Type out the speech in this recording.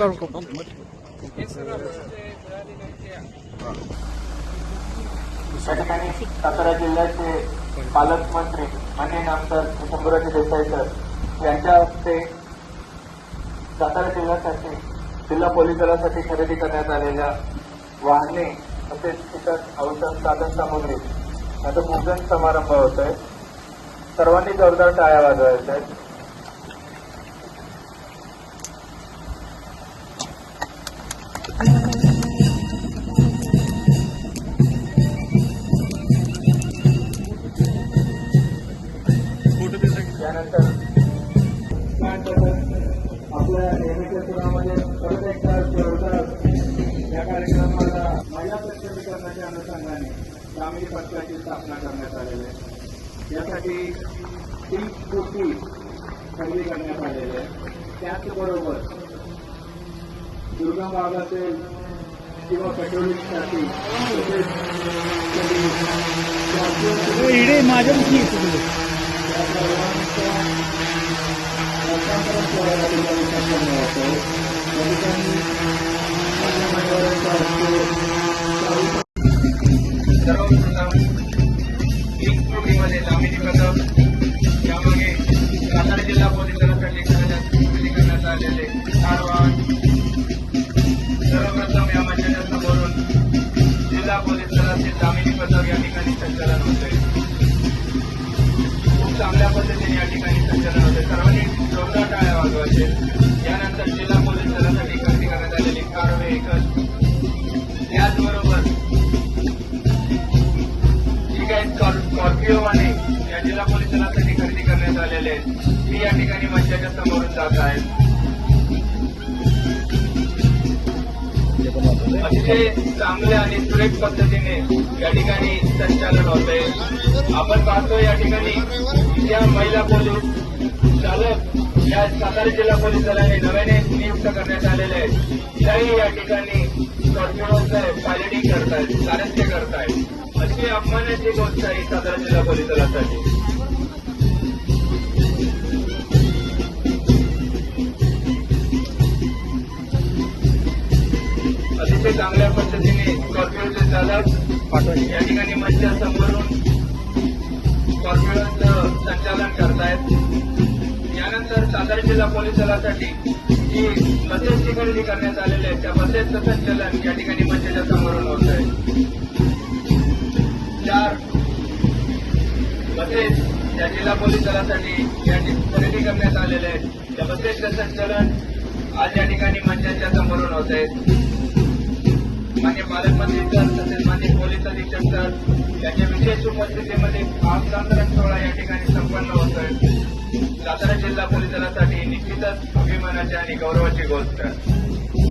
करू ठिकाणी सातारा जिल्ह्याचे पालकमंत्री माननीय आमदार शंभूराजे देसाई सर यांच्या हस्ते सातारा जिल्ह्यासाठी जिल्हा पोलीस दलासाठी खरेदी करण्यात आलेल्या वाहने तसेच इतर औषध साधन सामुग्री आता पूजन समारंभ होत आहे सर्वांनी जोरदार टाळ्या वाजवायच्या आहेत. त्यानंतर आपल्या नेहमीच्या सुरामध्ये परत एकदा जोरदार या कार्यक्रमाला महिला सक्षमीकरणाच्या अनुषंगाने ग्रामीण पक्षाची स्थापना करण्यात आलेली आहे. यासाठी तीन कोटी खरेदी करण्यात आलेली आहे. त्याचबरोबर दुर्गम भागातील किंवा पेट्रोलिंगसाठी तसेच माझ्या सर्वप्रथम जिल्हा करण्यात आलेले सर्वप्रथम या मंचाच्या समोरून जिल्हा पोलीस दलाचे दामिनी पदक या ठिकाणी संचालन होते. टाळ्या यानंतर जिल्हा पोलीस दलासाठी खरेदी करण्यात आलेली कार व्हेकल त्याचबरोबर जी काही स्कॉर्पिओ आणि या जिल्हा पोलीस दलासाठी खरेदी करण्यात आलेले आहेत ती या ठिकाणी मंचाच्या समोरून जात आहेत. अतिशय चांगल्या आणि सुरेख पद्धतीने या ठिकाणी संचालन होते आपण पाहतो या ठिकाणी या महिला पोलीस चालक या सातारा जिल्हा पोलीस दलाने नव्याने नियुक्त करण्यात आलेले आहेत. त्याही या ठिकाणी स्कॉर्पिओचं पायलटिंग करतायत कारस्थ्य करतायत. अशी अपमानाची गोष्ट आहे सातारा जिल्हा पोलीस दलासाठी. अतिशय चांगल्या पद्धतीने स्कॉर्पिओचे चालक या ठिकाणी मंचासमोरून स्कॉर्पिओचं संचालन करतायत. यानंतर सातारा जिल्हा पोलीस दलासाठी जी बसेसची खरेदी करण्यात आलेली आहे त्या बसेसचं चलन या ठिकाणी मंचाच्या समोरून होत आहे चार बसेस त्या जिल्हा पोलीस दलासाठी या खरेदी करण्यात आलेले आहेत. त्या बसेसचं चलन आज या ठिकाणी मंचाच्या समोरून होत आहे मान्य पालकमंत्री सर तसेच मान्य पोलीस अधीक्षक सर यांच्या विशेष उपस्थितीमध्ये हस्तांतरण सोहळा या ठिकाणी संपन्न होत आहे. सातारा जिल्हा पोलीस दलासाठी निश्चितच अभिमानाची आणि गौरवाची गोष्ट.